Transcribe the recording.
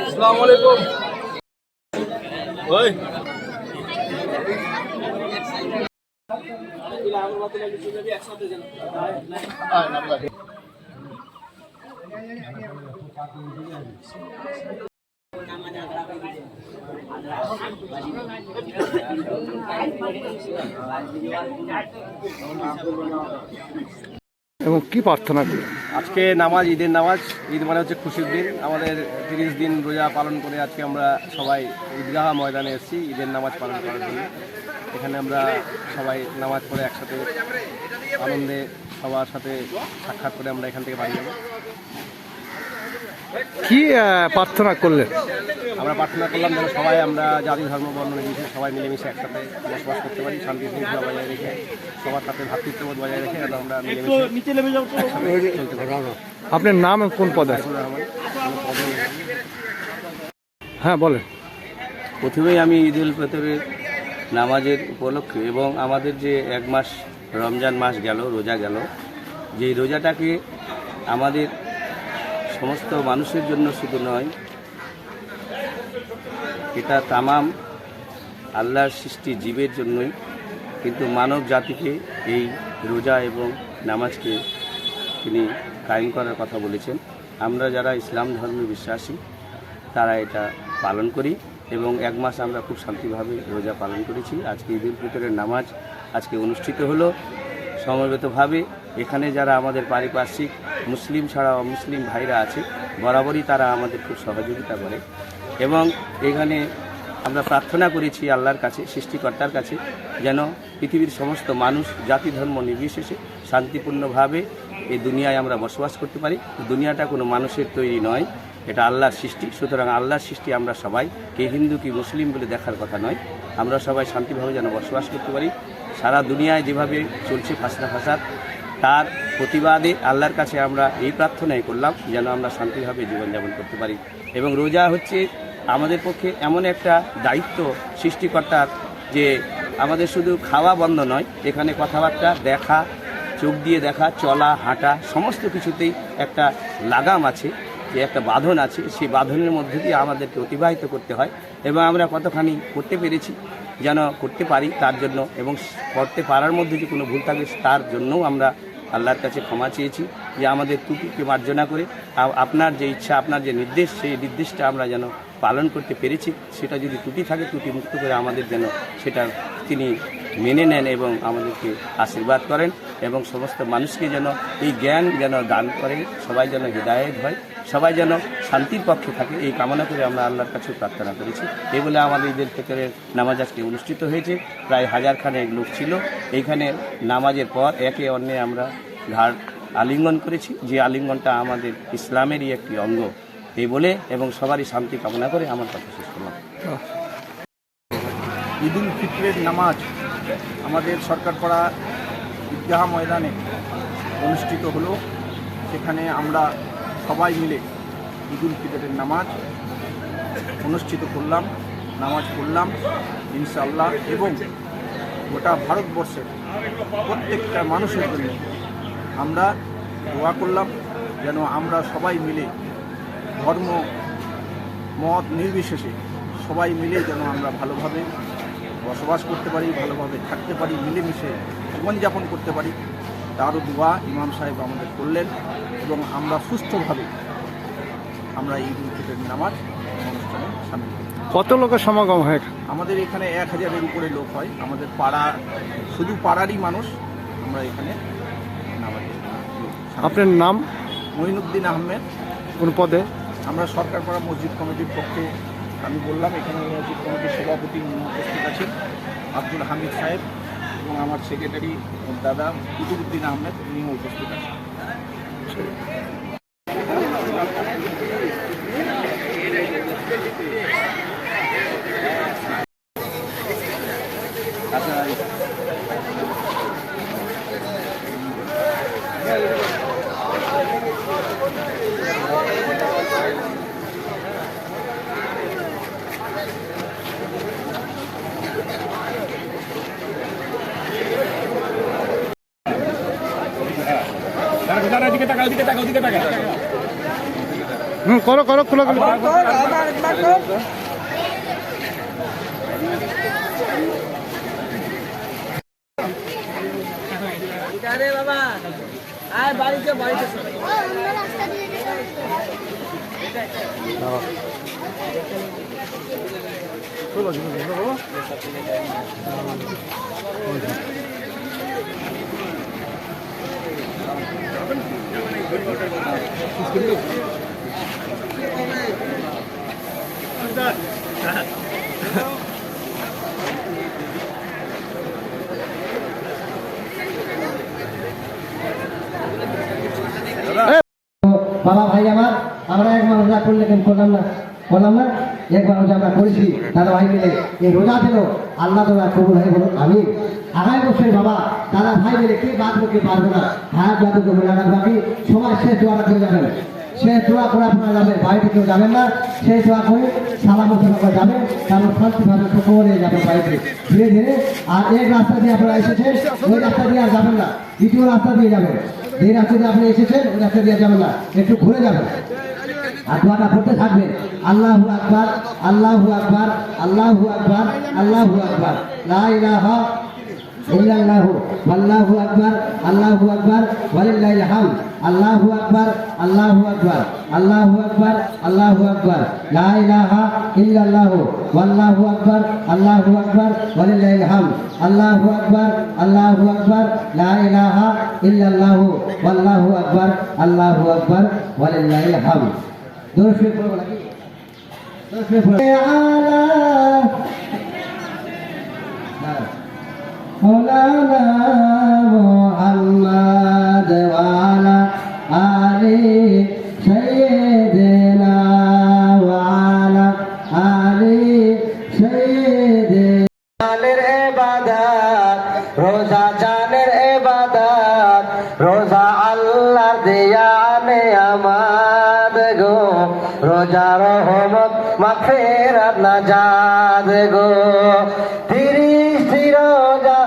আসসালামু আলাইকুম ওই এবং কি প্রার্থনা করি আজকে নামাজ, ঈদের নামাজ, ঈদ মানে হচ্ছে খুশির দিন। আমাদের তিরিশ দিন রোজা পালন করে আজকে আমরা সবাই ঈদগাহ ময়দানে এসেছি, ঈদের নামাজ পালন করার জন্য। এখানে আমরা সবাই নামাজ পড়ে একসাথে আনন্দে সবার সাথে সাক্ষাৎ করে আমরা এখান থেকে বাড়ি যাব। কি প্রার্থনা করলেন? আমরা প্রার্থনা করলাম যেন সবাই আমরা জাতি ধর্ম বর্ণ নির্বিশেষে সবাই মিলেমিশে একসাথে বসবাস করতে পারি শান্তি শৃঙ্খলা বজায় রেখে সবার সাথে ভ্রাতৃত্ববোধ বজায় রেখে যেন আমরা আপনার নাম কোন পদে। হ্যাঁ বলেন। প্রথমেই আমি ঈদ উল ফিতরের নামাজের উপলক্ষে এবং আমাদের যে এক মাস রমজান মাস গেল রোজা গেল যেই রোজাটাকে আমাদের সমস্ত মানুষের জন্য শুধু নয়, এটা তামাম আল্লাহর সৃষ্টি জীবের জন্যই, কিন্তু মানব জাতিকে এই রোজা এবং নামাজকে তিনি কায়েম করার কথা বলেছেন। আমরা যারা ইসলাম ধর্মে বিশ্বাসী, তারা এটা পালন করি এবং এক মাস আমরা খুব শান্তিভাবে রোজা পালন করেছি। আজকে ঈদ উল ফিতরের নামাজ আজকে অনুষ্ঠিত হলো। সমবেতভাবে এখানে যারা আমাদের পারিপার্শ্বিক মুসলিম ছাড়া মুসলিম ভাইরা আছে, বরাবরই তারা আমাদের খুব সহযোগিতা করে। এবং এখানে আমরা প্রার্থনা করেছি আল্লাহর কাছে, সৃষ্টিকর্তার কাছে, যেন পৃথিবীর সমস্ত মানুষ, জাতি, ধর্ম নির্বিশেষে শান্তিপূর্ণভাবে এই দুনিয়ায় আমরা বসবাস করতে পারি। দুনিয়াটা কোনো মানুষের তৈরি নয়, এটা আল্লাহর সৃষ্টি। সুতরাং আল্লাহর সৃষ্টি আমরা সবাই, কে হিন্দু, কি মুসলিম বলে দেখার কথা নয়। আমরা সবাই শান্তিভাবে যেন বসবাস করতে পারি। সারা দুনিয়ায় যেভাবে চলছে ফাসনা ফাসাদ, তার প্রতিবাদে আল্লাহর কাছে আমরা এই প্রার্থনাই করলাম, যেন আমরা শান্তিভাবে জীবনযাপন করতে পারি। এবং রোজা হচ্ছে আমাদের পক্ষে এমন একটা দায়িত্ব সৃষ্টিকর্তার যে আমাদের শুধু খাওয়া বন্ধ নয়, এখানে কথাবার্তা, দেখা, চোখ দিয়ে দেখা, চলা, হাঁটা, সমস্ত কিছুতেই একটা লাগাম আছে, যে একটা বাঁধন আছে। সেই বাঁধনের মধ্যে দিয়ে আমাদেরকে অতিবাহিত করতে হয় এবং আমরা কতখানি করতে পেরেছি, যেন করতে পারি তার জন্য এবং করতে পারার মধ্যে যে কোনো ভুল থাকে তার জন্যও আমরা আল্লাহর কাছে ক্ষমা চেয়েছি যে আমাদের ত্রুটিকে মার্জনা করে আপনার যে ইচ্ছা, আপনার যে নির্দেশ, সেই নির্দেশটা আমরা যেন পালন করতে পেরেছি। সেটা যদি ত্রুটি থাকে ত্রুটি মুক্ত করে আমাদের যেন সেটা তিনি মেনে নেন এবং আমাদেরকে আশীর্বাদ করেন এবং সমস্ত মানুষকে যেন এই জ্ঞান যেন দান করে, সবাই যেন হৃদায়ত হয় সবাই যেন শান্তির পক্ষে থাকে, এই কামনা করে আমরা আল্লাহর কাছে প্রার্থনা করেছি। এই বলে আমাদের ঈদের ফিতরের নামাজ আজকে অনুষ্ঠিত হয়েছে। প্রায় হাজার খানেক লোক ছিল। এইখানে নামাজের পর একে অন্যে আমরা ঘাট আলিঙ্গন করেছি। যে আলিঙ্গনটা আমাদের ইসলামেরই একটি অঙ্গ। এই বলে এবং সবারই শান্তি কামনা করে আমার কথা শেষ করলাম। ঈদ উল ফিতরের নামাজ আমাদের সরকারপাড়া ঈদগাহ ময়দানে অনুষ্ঠিত হলো। সেখানে আমরা সবাই মিলে ঈদ উল ফিতরের নামাজ অনুষ্ঠিত করলাম, নামাজ পড়লাম, ইনশাআল্লাহ, এবং গোটা ভারতবর্ষের প্রত্যেকটা মানুষের জন্য আমরা দোয়া করলাম যেন আমরা সবাই মিলে ধর্ম, মত নির্বিশেষে সবাই মিলে যেন আমরা ভালোভাবে বসবাস করতে পারি ভালোভাবে থাকতে পারি মিলেমিশে জীবনযাপন করতে পারি তারও দোয়া ইমাম সাহেব আমাদের করলেন এবং আমরা সুস্থভাবে আমরা উল ফিতরের নামাজ অনুষ্ঠানে সামিল কত লোকের সমাগম হয় আমাদের এখানে এক হাজারের উপরে লোক হয়। আমাদের পাড়া শুধু পাড়ারই মানুষ আমরা এখানে নামাজ আপনার নাম? মঈনুদ্দিন আহমেদ। কোন পদে? আমরা সরকার সরকারপাড়া মসজিদ কমিটির পক্ষে আমি বললাম, এখানে হচ্ছে কমিটির সভাপতি উপস্থিত আছে আব্দুল হামিদ সাহেব এবং আমার সেক্রেটারি দাদা কুতুবুদ্দিন আহমেদ, উনিও উপস্থিত আছেন। আচ্ছা হুম করো করো খোলা খোলা। আরে বাবা আয় বাড়িতে বাড়িতে বাবা। ভাই আমার, আমরা একবার রোজা করলে কেন করলাম না? করলাম না? একবার রোজা আমরা করেছি, দাদা ভাই মিলে। এই রোজা ছিল, আল্লাহ তোমরা কবুল হয়ে বলুন আমি। আগামী বছর বাবা, দাদা ভাই মিলে কে বাঁচবো, কে পারব না? হায়াত বলে রাখার বাকি সবাই শেষ দোয়াটা করে যাবেন। শেষ দোয়া করে আপনারা যাবেন, বাড়িতে কেউ যাবেন না। শেষ দোয়া করে সালাম করে যাবেন কারণ শান্তিভাবে সকলে যাবেন বাড়িতে। ধীরে ধীরে, আর এক রাস্তা দিয়ে আপনারা এসেছেন, ওই রাস্তা দিয়ে আর যাবেন না, দ্বিতীয় রাস্তা দিয়ে যাবেন। যে রাস্তা দিয়ে আপনি এসেছেন, ওই রাস্তা দিয়ে যাবেন না। একটু ঘুরে যাবেন। আর দোয়াটা পড়তে থাকবে। আল্লাহু আকবার আল্লাহু আকবার আল্লাহু আকবার আল্লাহু আকবার। লা ইলাহা ইল্লাল্লাহু আল্লাহু আকবার আল্লাহু আকবার ওয়ালিল্লাহিল হামদ আল্লাহু আকবার আল্লাহু আকবার আল্লাহু আকবার আল্লাহু আকবার লা ইলাহা ইল্লাল্লাহু ওয়াল্লাহু আকবার আল্লাহু আকবার ওয়ালিল্লাহিল হামদ আল্লাহু আকবার আল্লাহু আকবার লা ইলাহা ইল্লাল্লাহু ওয়াল্লাহু আকবার আল্লাহু আকবার ওয়ালিল্লাহিল হামদ দোষ পড়ব নাকি দোষ পড়ব আলা হ্যাঁ জানের এবাদাত, রোজা জানের এবাদাত, রোজা আল্লাহর দেয়ানে আমাদ গো। রোজা রহমত মাফেরাত নাজাদ গো। তিরিশ রোজা